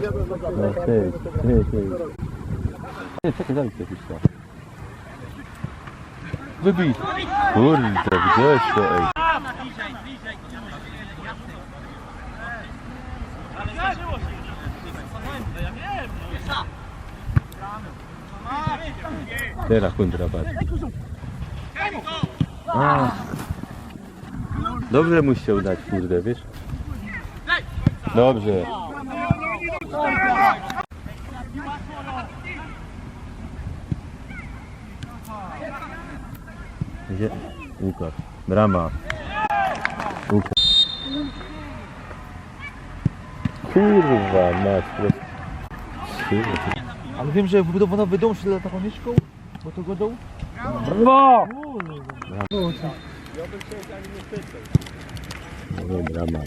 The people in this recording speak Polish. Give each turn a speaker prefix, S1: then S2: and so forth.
S1: Ty, ty. Nie, czekaj, daj coś jeszcze. Wybij. Kurde, gdzieś to, ej. Teraz kontra patrz. A. Dobrze mu się udać, kurde, wiesz? Dobrze. Gdzie? Łukasz. Brama. Łukasz. Kurwa, masz prosto.
S2: Ale wiem, że wybudowano dom przed latawaniczką, bo to go dół.
S1: Brawo! No, brama.